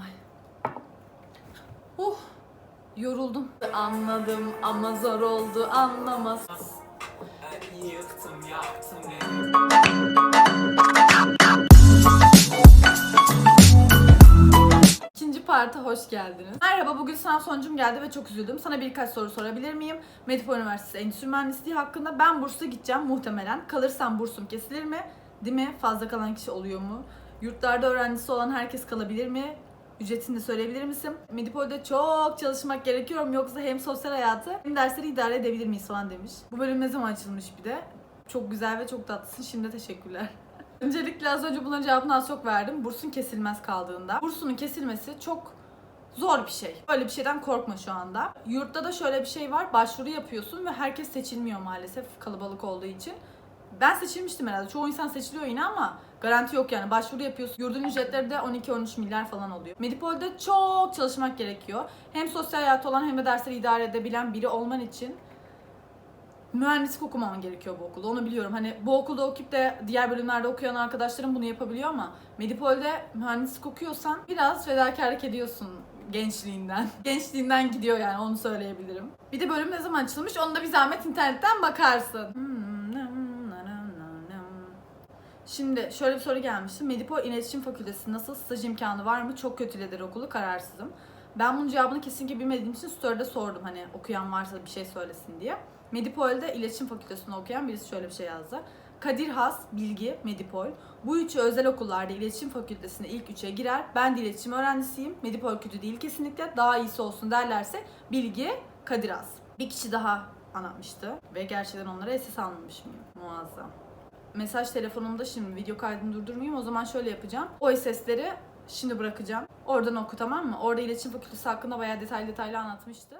Ay. Uh. Yoruldum. Anladım ama zor oldu anlamaz. Yıktım yaktım İkinci parta hoş geldiniz. Merhaba, bugün sınav sonucum geldi ve çok üzüldüm. Sana birkaç soru sorabilir miyim? Medipol Üniversitesi Endüstri Mühendisliği hakkında ben bursla gideceğim muhtemelen. Kalırsam bursum kesilir mi? Değil mi? Fazla kalan kişi oluyor mu? Yurtlarda öğrencisi olan herkes kalabilir mi? Ücretini de söyleyebilir misin? Medipol'de çok çalışmak gerekiyor mu yoksa hem sosyal hayatı hem dersleri idare edebilir miyiz falan demiş. Bu bölüm ne zaman açılmış bir de? Çok güzel ve çok tatlısın. Şimdi teşekkürler. Öncelikle az önce bunların cevabını az çok verdim. Bursun kesilmez kaldığında. Bursunun kesilmesi çok zor bir şey. Böyle bir şeyden korkma şu anda. Yurtta da şöyle bir şey var. Başvuru yapıyorsun ve herkes seçilmiyor maalesef kalabalık olduğu için. Ben seçilmiştim herhalde. Çoğu insan seçiliyor yine ama garanti yok yani. Başvuru yapıyorsun. Yurdun ücretleri de 12-13 milyar falan oluyor. Medipol'de çok çalışmak gerekiyor. Hem sosyal hayatı olan hem de dersleri idare edebilen biri olman için mühendislik okumaman gerekiyor bu okulda. Onu biliyorum. Hani bu okulda okuyup da diğer bölümlerde okuyan arkadaşlarım bunu yapabiliyor ama Medipol'de mühendislik okuyorsan biraz fedakarlık ediyorsun gençliğinden. Gençliğinden gidiyor yani onu söyleyebilirim. Bir de bölüm ne zaman açılmış onu da bir zahmet internetten bakarsın. Şimdi şöyle bir soru gelmişti. Medipol İletişim Fakültesi nasıl staj imkanı var mı? Çok kötüledir okulu kararsızım. Ben bunun cevabını kesinlikle bilmediğim için story'de sordum hani okuyan varsa bir şey söylesin diye. Medipol'de İletişim Fakültesi'nde okuyan birisi şöyle bir şey yazdı. Kadir Has, Bilgi, Medipol. Bu üçü özel okullarda iletişim fakültesine ilk üçe girer. Ben de iletişim öğrencisiyim. Medipol kötü değil kesinlikle. Daha iyisi olsun derlerse Bilgi, Kadir Has. Bir kişi daha anlatmıştı. Ve gerçekten onlara SS almamış mıyım? Muazzam. Mesaj telefonumda şimdi video kaydını durdurmayayım. O zaman şöyle yapacağım. O SS'leri şimdi bırakacağım. Oradan oku tamam mı? Orada iletişim fakültesi hakkında bayağı detaylı detaylı anlatmıştı.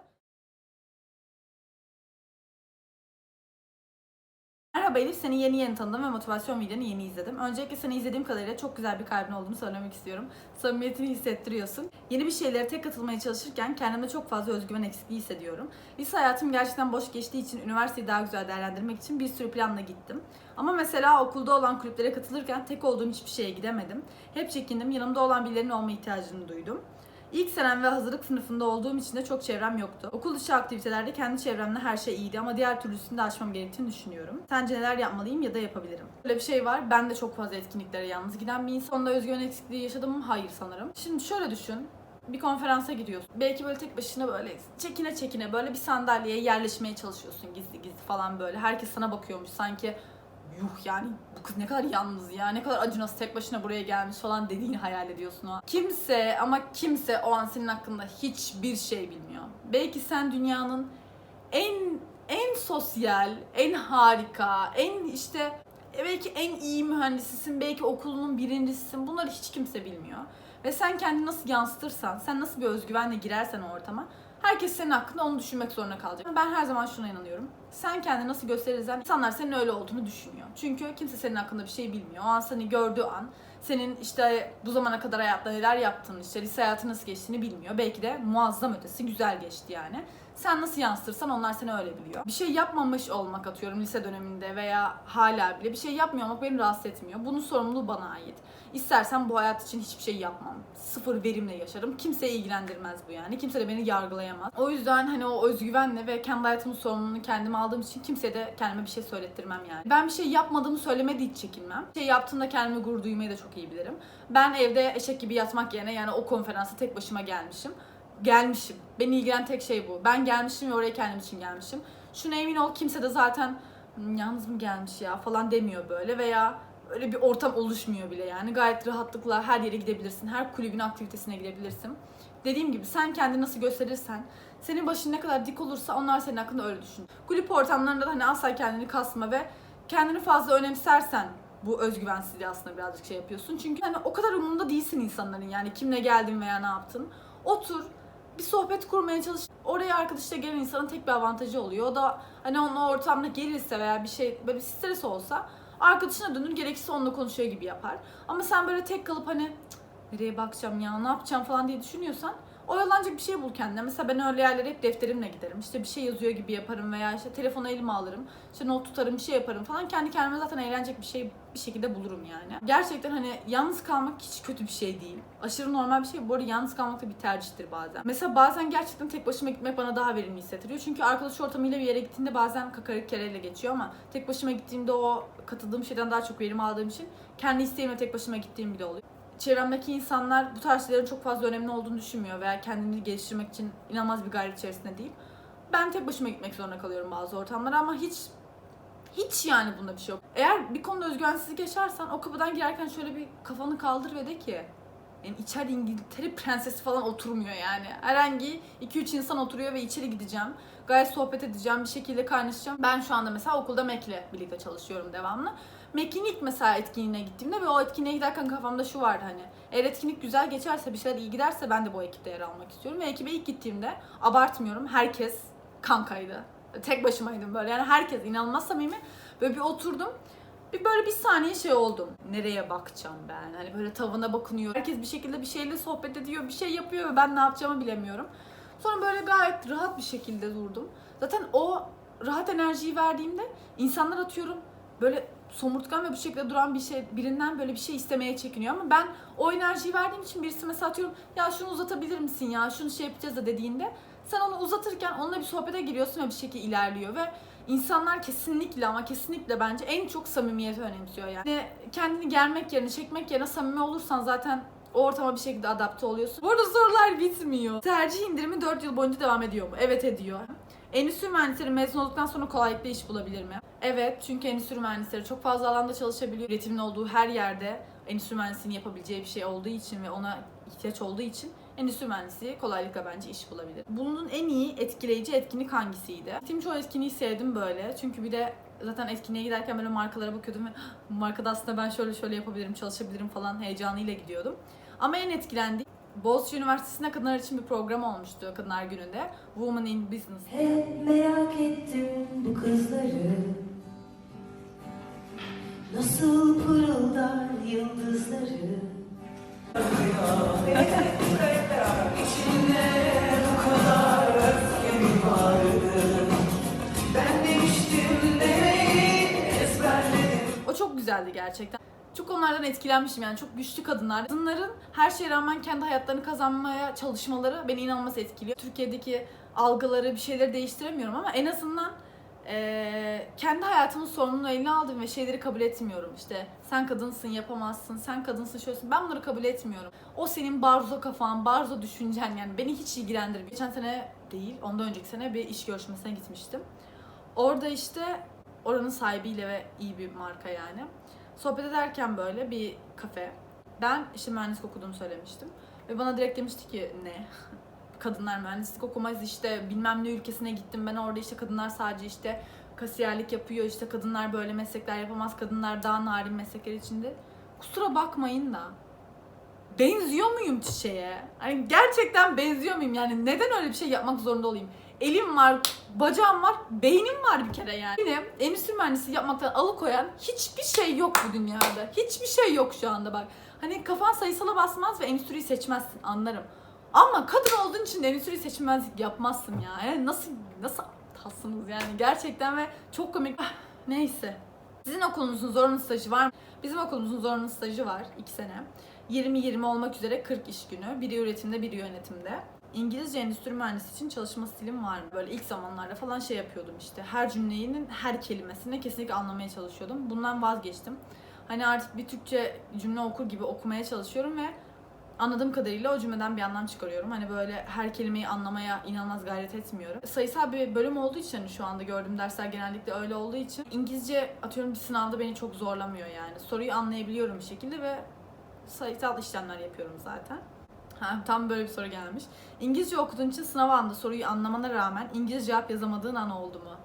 Merhaba Elif, seni yeni yeni tanıdım ve motivasyon videonu yeni izledim. Öncelikle seni izlediğim kadarıyla çok güzel bir kalbin olduğunu söylemek istiyorum. Samimiyetini hissettiriyorsun. Yeni bir şeylere tek katılmaya çalışırken kendimde çok fazla özgüven eksikliği hissediyorum. Lise hayatım gerçekten boş geçtiği için üniversiteyi daha güzel değerlendirmek için bir sürü planla gittim. Ama mesela okulda olan kulüplere katılırken tek olduğum hiçbir şeye gidemedim. Hep çekindim, yanımda olan birilerinin olma ihtiyacını duydum. İlk senem ve hazırlık sınıfında olduğum için de çok çevrem yoktu. Okul dışı aktivitelerde kendi çevremde her şey iyiydi ama diğer türlüsünü de aşmam gerektiğini düşünüyorum. Sence neler yapmalıyım ya da yapabilirim? Böyle bir şey var. Ben de çok fazla etkinliklere yalnız giden bir insan. Onda özgüven eksikliği yaşadım mı? Hayır sanırım. Şimdi şöyle düşün. Bir konferansa gidiyorsun. Belki böyle tek başına böyle çekine çekine böyle bir sandalyeye yerleşmeye çalışıyorsun gizli gizli falan böyle. Herkes sana bakıyormuş sanki yuh yani bu kız ne kadar yalnız ya ne kadar acınası tek başına buraya gelmiş falan dediğini hayal ediyorsun o. Kimse ama kimse o an senin hakkında hiçbir şey bilmiyor. Belki sen dünyanın en en sosyal, en harika, en işte belki en iyi mühendisisin, belki okulunun birincisisin. Bunları hiç kimse bilmiyor. Ve sen kendini nasıl yansıtırsan, sen nasıl bir özgüvenle girersen o ortama Herkes senin hakkında onu düşünmek zorunda kalacak. Ben her zaman şuna inanıyorum. Sen kendini nasıl gösterirsen insanlar senin öyle olduğunu düşünüyor. Çünkü kimse senin hakkında bir şey bilmiyor. O an seni gördüğü an senin işte bu zamana kadar hayatta neler yaptığını, işte lise hayatı nasıl geçtiğini bilmiyor. Belki de muazzam ötesi güzel geçti yani. Sen nasıl yansıtırsan onlar seni öyle biliyor. Bir şey yapmamış olmak atıyorum lise döneminde veya hala bile bir şey yapmıyor olmak beni rahatsız etmiyor. Bunun sorumluluğu bana ait. İstersen bu hayat için hiçbir şey yapmam. Sıfır verimle yaşarım. Kimseyi ilgilendirmez bu yani. Kimse de beni yargılayamaz. O yüzden hani o özgüvenle ve kendi hayatımın sorumluluğunu kendime aldığım için kimseye de kendime bir şey söylettirmem yani. Ben bir şey yapmadığımı söylemeye de hiç çekinmem. Bir şey yaptığımda kendime gurur duymayı da çok iyi bilirim. Ben evde eşek gibi yatmak yerine yani o konferansa tek başıma gelmişim. Gelmişim. Beni ilgilen tek şey bu. Ben gelmişim ve oraya kendim için gelmişim. Şuna emin ol kimse de zaten "Hmm, yalnız mı gelmiş ya falan demiyor böyle veya öyle bir ortam oluşmuyor bile yani. Gayet rahatlıkla her yere gidebilirsin. Her kulübün aktivitesine gidebilirsin. Dediğim gibi sen kendini nasıl gösterirsen, senin başın ne kadar dik olursa onlar senin hakkında öyle düşün. Kulüp ortamlarında da hani asla kendini kasma ve kendini fazla önemsersen bu özgüvensizliği aslında birazcık şey yapıyorsun. Çünkü hani o kadar umurunda değilsin insanların yani kimle geldin veya ne yaptın. Otur, bir sohbet kurmaya çalış. Oraya arkadaşla gelen insanın tek bir avantajı oluyor. O da hani onun ortamda gelirse veya bir şey böyle bir stres olsa arkadaşına dönür gerekirse onunla konuşuyor gibi yapar. Ama sen böyle tek kalıp hani "Cık, nereye bakacağım ya ne yapacağım falan diye düşünüyorsan Oyalanacak bir şey bul kendine. Mesela ben öyle yerlere hep defterimle giderim. İşte bir şey yazıyor gibi yaparım veya işte telefonu elime alırım. İşte not tutarım, bir şey yaparım falan. Kendi kendime zaten eğlenecek bir şey bir şekilde bulurum yani. Gerçekten hani yalnız kalmak hiç kötü bir şey değil. Aşırı normal bir şey. Bu arada yalnız kalmak da bir tercihtir bazen. Mesela bazen gerçekten tek başıma gitmek bana daha verimli hissettiriyor. Çünkü arkadaş ortamıyla bir yere gittiğinde bazen kakarık kereyle geçiyor ama tek başıma gittiğimde o katıldığım şeyden daha çok verim aldığım için kendi isteğimle tek başıma gittiğim bile oluyor çevremdeki insanlar bu tarz şeylerin çok fazla önemli olduğunu düşünmüyor veya kendini geliştirmek için inanılmaz bir gayret içerisinde değil. Ben tek başıma gitmek zorunda kalıyorum bazı ortamlara ama hiç hiç yani bunda bir şey yok. Eğer bir konuda özgüvensizlik yaşarsan o kapıdan girerken şöyle bir kafanı kaldır ve de ki yani içeride İngiltere prensesi falan oturmuyor yani. Herhangi 2-3 insan oturuyor ve içeri gideceğim. Gayet sohbet edeceğim, bir şekilde kaynaşacağım. Ben şu anda mesela okulda Mac'le birlikte çalışıyorum devamlı. Mac'in ilk mesela etkinliğine gittiğimde ve o etkinliğe giderken kafamda şu vardı hani. Eğer etkinlik güzel geçerse, bir şeyler iyi giderse ben de bu ekipte yer almak istiyorum. Ve ekibe ilk gittiğimde abartmıyorum herkes kankaydı. Tek başımaydım böyle yani herkes inanılmaz samimi. Böyle bir oturdum. Bir böyle bir saniye şey oldum. Nereye bakacağım ben? Hani böyle tavana bakınıyor. Herkes bir şekilde bir şeyle sohbet ediyor, bir şey yapıyor ve ben ne yapacağımı bilemiyorum. Sonra böyle gayet rahat bir şekilde durdum. Zaten o rahat enerjiyi verdiğimde insanlar atıyorum böyle somurtkan ve bu şekilde duran bir şey birinden böyle bir şey istemeye çekiniyor ama ben o enerjiyi verdiğim için birisi mesela atıyorum ya şunu uzatabilir misin ya şunu şey yapacağız da dediğinde sen onu uzatırken onunla bir sohbete giriyorsun ve bir şekilde ilerliyor ve insanlar kesinlikle ama kesinlikle bence en çok samimiyeti önemsiyor yani. Yani kendini germek yerine çekmek yerine samimi olursan zaten o ortama bir şekilde adapte oluyorsun. Bu arada sorular bitmiyor. Tercih indirimi 4 yıl boyunca devam ediyor mu? Evet ediyor. Endüstri mühendisleri mezun olduktan sonra kolaylıkla iş bulabilir mi? Evet çünkü endüstri mühendisleri çok fazla alanda çalışabiliyor. Üretimin olduğu her yerde endüstri mühendisliğinin yapabileceği bir şey olduğu için ve ona ihtiyaç olduğu için endüstri mühendisliği kolaylıkla bence iş bulabilir. Bunun en iyi etkileyici etkinlik hangisiydi? Gittiğim çoğu etkinliği sevdim böyle. Çünkü bir de zaten etkinliğe giderken böyle markalara bakıyordum ve bu markada aslında ben şöyle şöyle yapabilirim, çalışabilirim falan heyecanıyla gidiyordum. Ama en etkilendiğim Boğaziçi Üniversitesi'nde kadınlar için bir program olmuştu Kadınlar Günü'nde. Women in Business. Hep merak ettim bu kızları Nasıl pırıldar yıldızları O çok güzeldi gerçekten. Çok onlardan etkilenmişim yani çok güçlü kadınlar. Kadınların her şeye rağmen kendi hayatlarını kazanmaya çalışmaları beni inanılmaz etkiliyor. Türkiye'deki algıları bir şeyleri değiştiremiyorum ama en azından eee, kendi hayatımın sorumluluğunu eline aldım ve şeyleri kabul etmiyorum. İşte sen kadınsın yapamazsın, sen kadınsın şöylesin. Ben bunları kabul etmiyorum. O senin barzo kafan, barzo düşüncen yani beni hiç ilgilendirmiyor. Geçen sene değil, ondan önceki sene bir iş görüşmesine gitmiştim. Orada işte oranın sahibiyle ve iyi bir marka yani. Sohbet ederken böyle bir kafe. Ben işte mühendislik okuduğumu söylemiştim. Ve bana direkt demişti ki ne? Kadınlar mühendislik okumaz işte bilmem ne ülkesine gittim ben orada işte kadınlar sadece işte kasiyerlik yapıyor işte kadınlar böyle meslekler yapamaz kadınlar daha narin meslekler içinde. Kusura bakmayın da benziyor muyum çiçeğe? Hani gerçekten benziyor muyum? Yani neden öyle bir şey yapmak zorunda olayım? Elim var, bacağım var, beynim var bir kere yani. Yine endüstri mühendisi yapmaktan alıkoyan hiçbir şey yok bu dünyada. Hiçbir şey yok şu anda bak. Hani kafan sayısala basmaz ve endüstriyi seçmezsin anlarım. Ama kadın olduğun için de endüstriyi seçmezlik yapmazsın ya. Yani nasıl nasıl tatsınız yani gerçekten ve çok komik. Ah, Neyse. Sizin okulunuzun zorunlu stajı var mı? Bizim okulumuzun zorunlu stajı var 2 sene. 20-20 olmak üzere 40 iş günü. Biri üretimde, biri yönetimde. İngilizce endüstri mühendisi için çalışma stilim var? Böyle ilk zamanlarda falan şey yapıyordum işte. Her cümlenin her kelimesini kesinlikle anlamaya çalışıyordum. Bundan vazgeçtim. Hani artık bir Türkçe cümle okur gibi okumaya çalışıyorum ve anladığım kadarıyla o cümleden bir anlam çıkarıyorum. Hani böyle her kelimeyi anlamaya inanılmaz gayret etmiyorum. Sayısal bir bölüm olduğu için hani şu anda gördüğüm dersler genellikle öyle olduğu için İngilizce atıyorum bir sınavda beni çok zorlamıyor yani. Soruyu anlayabiliyorum bir şekilde ve sayısal işlemler yapıyorum zaten. Ha, tam böyle bir soru gelmiş. İngilizce okuduğun için sınav anında soruyu anlamana rağmen İngilizce cevap yazamadığın an oldu mu?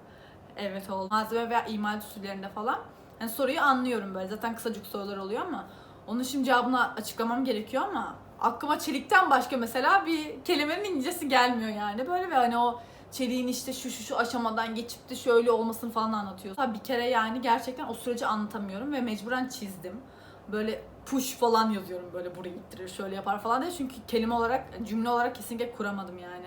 Evet oldu. Malzeme veya imal usullerinde falan. Yani soruyu anlıyorum böyle. Zaten kısacık sorular oluyor ama onun şimdi cevabını açıklamam gerekiyor ama aklıma çelikten başka mesela bir kelimenin İngilizcesi gelmiyor yani. Böyle ve hani o çeliğin işte şu şu şu aşamadan geçip de şöyle olmasını falan anlatıyor. Tabii bir kere yani gerçekten o süreci anlatamıyorum ve mecburen çizdim. böyle push falan yazıyorum böyle burayı ittirir şöyle yapar falan diye. Çünkü kelime olarak cümle olarak kesinlikle kuramadım yani.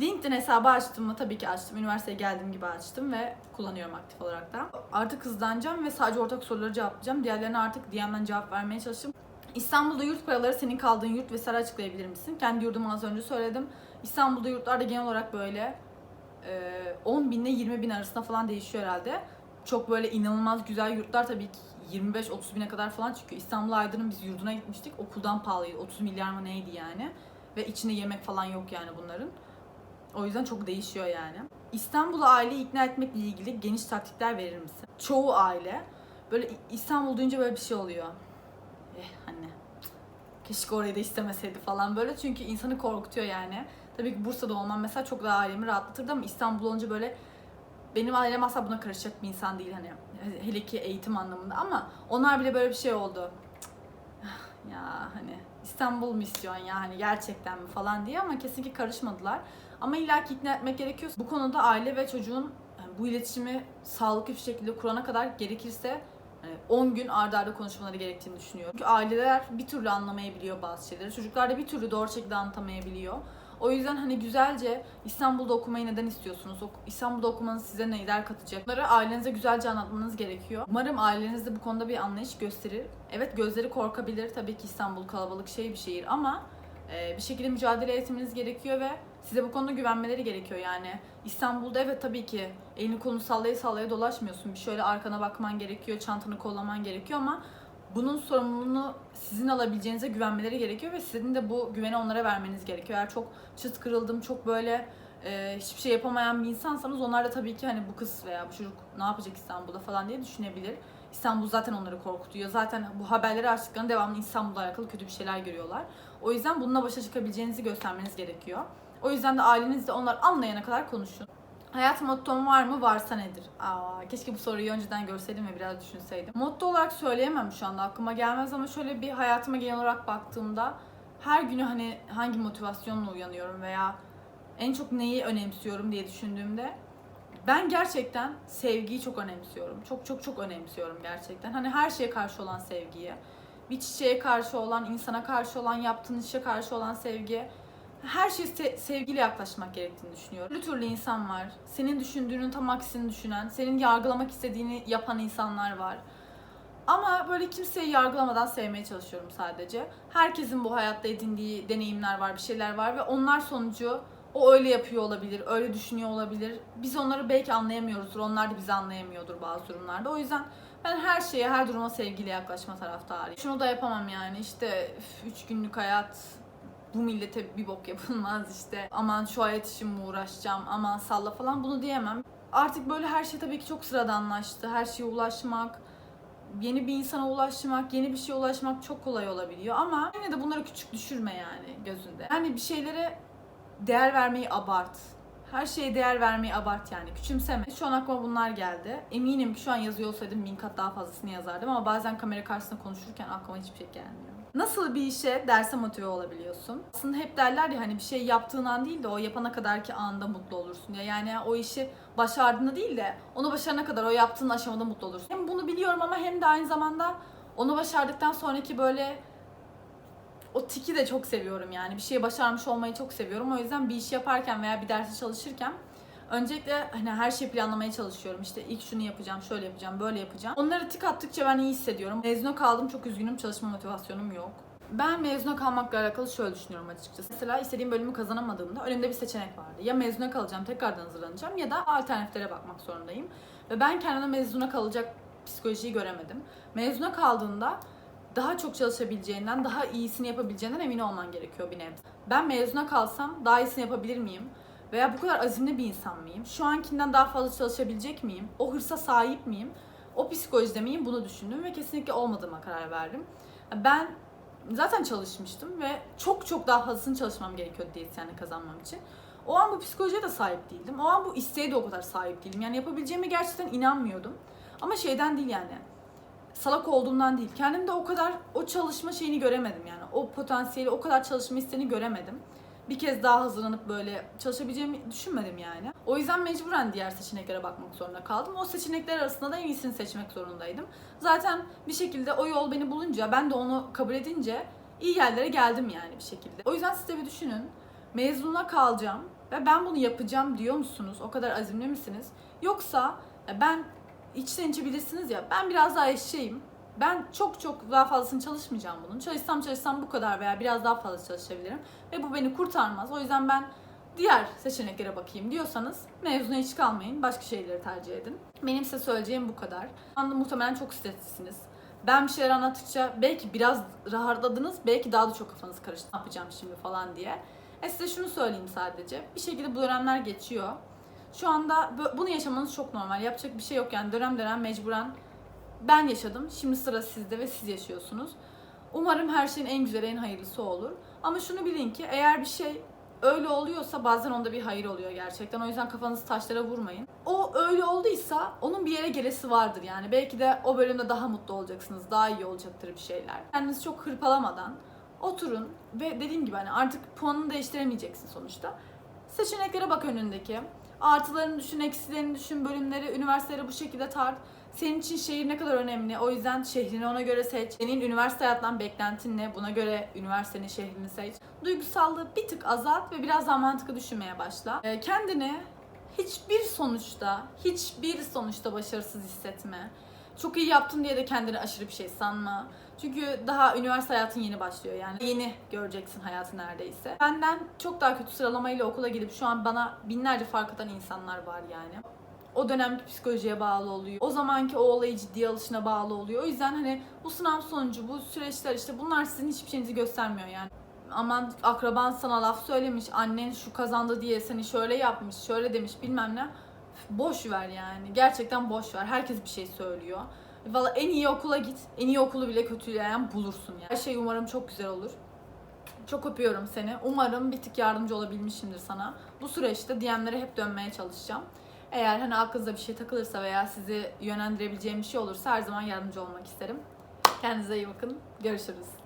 LinkedIn hesabı açtım mı? Tabii ki açtım. Üniversiteye geldiğim gibi açtım ve kullanıyorum aktif olarak da. Artık hızlanacağım ve sadece ortak soruları cevaplayacağım. Diğerlerine artık DM'den cevap vermeye çalıştım. İstanbul'da yurt paraları senin kaldığın yurt vesaire açıklayabilir misin? Kendi yurdumu az önce söyledim. İstanbul'da yurtlarda genel olarak böyle e, 10 bin ile 20 bin arasında falan değişiyor herhalde. Çok böyle inanılmaz güzel yurtlar tabii ki 25-30 bine kadar falan çıkıyor. İstanbul Aydın'ın biz yurduna gitmiştik. Okuldan pahalıydı. 30 milyar mı neydi yani. Ve içinde yemek falan yok yani bunların. O yüzden çok değişiyor yani. İstanbul'u aileyi ikna etmekle ilgili geniş taktikler verir misin? Çoğu aile böyle İstanbul duyunca böyle bir şey oluyor. Eh anne keşke orayı da istemeseydi falan böyle. Çünkü insanı korkutuyor yani. Tabii ki Bursa'da olmam mesela çok daha ailemi rahatlatırdı ama İstanbul olunca böyle benim ailem asla buna karışacak bir insan değil hani hele ki eğitim anlamında ama onlar bile böyle bir şey oldu. Cık, Ya hani İstanbul mu istiyorsun ya hani gerçekten mi falan diye ama kesinlikle karışmadılar. Ama illa ki ikna etmek gerekiyor. Bu konuda aile ve çocuğun bu iletişimi sağlıklı bir şekilde kurana kadar gerekirse hani 10 gün arda arda konuşmaları gerektiğini düşünüyorum. Çünkü aileler bir türlü anlamayabiliyor bazı şeyleri. Çocuklar da bir türlü doğru şekilde anlatamayabiliyor. O yüzden hani güzelce İstanbul'da okumayı neden istiyorsunuz? İstanbul'da okumanız size neler katacak? Bunları ailenize güzelce anlatmanız gerekiyor. Umarım aileniz de bu konuda bir anlayış gösterir. Evet gözleri korkabilir. Tabii ki İstanbul kalabalık şey bir şehir ama e, bir şekilde mücadele etmeniz gerekiyor ve size bu konuda güvenmeleri gerekiyor yani. İstanbul'da evet tabii ki elini kolunu sallaya sallaya dolaşmıyorsun. Bir şöyle arkana bakman gerekiyor, çantanı kollaman gerekiyor ama bunun sorumluluğunu sizin alabileceğinize güvenmeleri gerekiyor ve sizin de bu güveni onlara vermeniz gerekiyor. Eğer çok çıt kırıldım, çok böyle e, hiçbir şey yapamayan bir insansanız onlar da tabii ki hani bu kız veya bu çocuk ne yapacak İstanbul'da falan diye düşünebilir. İstanbul zaten onları korkutuyor. Zaten bu haberleri açtıklarında devamlı İstanbul'la alakalı kötü bir şeyler görüyorlar. O yüzden bununla başa çıkabileceğinizi göstermeniz gerekiyor. O yüzden de ailenizle onlar anlayana kadar konuşun. Hayat mottom var mı? Varsa nedir? Aa, keşke bu soruyu önceden görseydim ve biraz düşünseydim. Motto olarak söyleyemem şu anda aklıma gelmez ama şöyle bir hayatıma genel olarak baktığımda her günü hani hangi motivasyonla uyanıyorum veya en çok neyi önemsiyorum diye düşündüğümde ben gerçekten sevgiyi çok önemsiyorum. Çok çok çok önemsiyorum gerçekten. Hani her şeye karşı olan sevgiyi. Bir çiçeğe karşı olan, insana karşı olan, yaptığın işe karşı olan sevgi. Her şeye se- sevgiyle yaklaşmak gerektiğini düşünüyorum. Türlü türlü insan var. Senin düşündüğünün tam aksini düşünen, senin yargılamak istediğini yapan insanlar var. Ama böyle kimseyi yargılamadan sevmeye çalışıyorum sadece. Herkesin bu hayatta edindiği deneyimler var, bir şeyler var ve onlar sonucu o öyle yapıyor olabilir, öyle düşünüyor olabilir. Biz onları belki anlayamıyoruzdur, onlar da bizi anlayamıyordur bazı durumlarda. O yüzden ben her şeye, her duruma sevgiyle yaklaşma taraftarıyım. Şunu da yapamam yani işte üf, üç günlük hayat, bu millete bir bok yapılmaz işte. Aman şu hayat için mi uğraşacağım, aman salla falan bunu diyemem. Artık böyle her şey tabii ki çok sıradanlaştı. Her şeye ulaşmak, yeni bir insana ulaşmak, yeni bir şeye ulaşmak çok kolay olabiliyor ama yine de bunları küçük düşürme yani gözünde. Yani bir şeylere değer vermeyi abart. Her şeye değer vermeyi abart yani. Küçümseme. Şu an aklıma bunlar geldi. Eminim ki şu an yazıyor olsaydım bin kat daha fazlasını yazardım ama bazen kamera karşısında konuşurken aklıma hiçbir şey gelmiyor. Nasıl bir işe derse motive olabiliyorsun? Aslında hep derler ya hani bir şey yaptığın an değil de o yapana kadarki anda mutlu olursun ya. Yani o işi başardığında değil de onu başarana kadar o yaptığın aşamada mutlu olursun. Hem bunu biliyorum ama hem de aynı zamanda onu başardıktan sonraki böyle o tiki de çok seviyorum yani. Bir şeyi başarmış olmayı çok seviyorum. O yüzden bir iş yaparken veya bir dersi çalışırken öncelikle hani her şeyi planlamaya çalışıyorum. İşte ilk şunu yapacağım, şöyle yapacağım, böyle yapacağım. Onları tik attıkça ben iyi hissediyorum. Mezuna kaldım, çok üzgünüm. Çalışma motivasyonum yok. Ben mezuna kalmakla alakalı şöyle düşünüyorum açıkçası. Mesela istediğim bölümü kazanamadığımda önümde bir seçenek vardı. Ya mezuna kalacağım, tekrardan hazırlanacağım ya da alternatiflere bakmak zorundayım. Ve ben kendime mezuna kalacak psikolojiyi göremedim. Mezuna kaldığında daha çok çalışabileceğinden, daha iyisini yapabileceğinden emin olman gerekiyor bir nebze. Ben mezuna kalsam daha iyisini yapabilir miyim? Veya bu kadar azimli bir insan mıyım? Şu ankinden daha fazla çalışabilecek miyim? O hırsa sahip miyim? O psikolojide miyim? Bunu düşündüm ve kesinlikle olmadığıma karar verdim. Ben zaten çalışmıştım ve çok çok daha fazlasını çalışmam gerekiyordu diyetisyenlik kazanmam için. O an bu psikolojiye de sahip değildim. O an bu isteğe de o kadar sahip değilim. Yani yapabileceğime gerçekten inanmıyordum. Ama şeyden değil yani salak olduğumdan değil. Kendimde o kadar o çalışma şeyini göremedim yani. O potansiyeli, o kadar çalışma isteğini göremedim. Bir kez daha hazırlanıp böyle çalışabileceğimi düşünmedim yani. O yüzden mecburen diğer seçeneklere bakmak zorunda kaldım. O seçenekler arasında da en iyisini seçmek zorundaydım. Zaten bir şekilde o yol beni bulunca, ben de onu kabul edince iyi yerlere geldim yani bir şekilde. O yüzden siz de bir düşünün. Mezuna kalacağım ve ben bunu yapacağım diyor musunuz? O kadar azimli misiniz? Yoksa ben içten içe bilirsiniz ya ben biraz daha eşeğim. Ben çok çok daha fazlasını çalışmayacağım bunun. Çalışsam çalışsam bu kadar veya biraz daha fazla çalışabilirim. Ve bu beni kurtarmaz. O yüzden ben diğer seçeneklere bakayım diyorsanız mezuna hiç kalmayın. Başka şeyleri tercih edin. Benim size söyleyeceğim bu kadar. Anda muhtemelen çok streslisiniz. Ben bir şeyler anlattıkça belki biraz rahatladınız, belki daha da çok kafanız karıştı. Ne yapacağım şimdi falan diye. E size şunu söyleyeyim sadece. Bir şekilde bu dönemler geçiyor. Şu anda bunu yaşamanız çok normal. Yapacak bir şey yok yani dönem dönem mecburen ben yaşadım. Şimdi sıra sizde ve siz yaşıyorsunuz. Umarım her şeyin en güzeli, en hayırlısı olur. Ama şunu bilin ki eğer bir şey öyle oluyorsa bazen onda bir hayır oluyor gerçekten. O yüzden kafanızı taşlara vurmayın. O öyle olduysa onun bir yere gelesi vardır yani. Belki de o bölümde daha mutlu olacaksınız. Daha iyi olacaktır bir şeyler. Kendinizi çok hırpalamadan oturun ve dediğim gibi hani artık puanını değiştiremeyeceksin sonuçta. Seçeneklere bak önündeki. Artılarını düşün, eksilerini düşün, bölümleri, üniversiteleri bu şekilde tart. Senin için şehir ne kadar önemli. O yüzden şehrini ona göre seç. Senin üniversite hayatından beklentin ne? Buna göre üniversitenin şehrini seç. Duygusallığı bir tık azalt ve biraz daha mantıklı düşünmeye başla. Ee, kendini hiçbir sonuçta, hiçbir sonuçta başarısız hissetme. Çok iyi yaptın diye de kendini aşırı bir şey sanma. Çünkü daha üniversite hayatın yeni başlıyor yani. Yeni göreceksin hayatı neredeyse. Benden çok daha kötü sıralamayla okula gidip şu an bana binlerce fark atan insanlar var yani. O dönemki psikolojiye bağlı oluyor. O zamanki o olayı ciddiye alışına bağlı oluyor. O yüzden hani bu sınav sonucu, bu süreçler işte bunlar sizin hiçbir şeyinizi göstermiyor yani. Aman akraban sana laf söylemiş, annen şu kazandı diye seni şöyle yapmış, şöyle demiş bilmem ne. Boş ver yani. Gerçekten boş ver. Herkes bir şey söylüyor. Valla en iyi okula git. En iyi okulu bile kötüleyen bulursun yani. Her şey umarım çok güzel olur. Çok öpüyorum seni. Umarım bir tık yardımcı olabilmişimdir sana. Bu süreçte DM'lere hep dönmeye çalışacağım. Eğer hani aklınıza bir şey takılırsa veya sizi yönlendirebileceğim bir şey olursa her zaman yardımcı olmak isterim. Kendinize iyi bakın. Görüşürüz.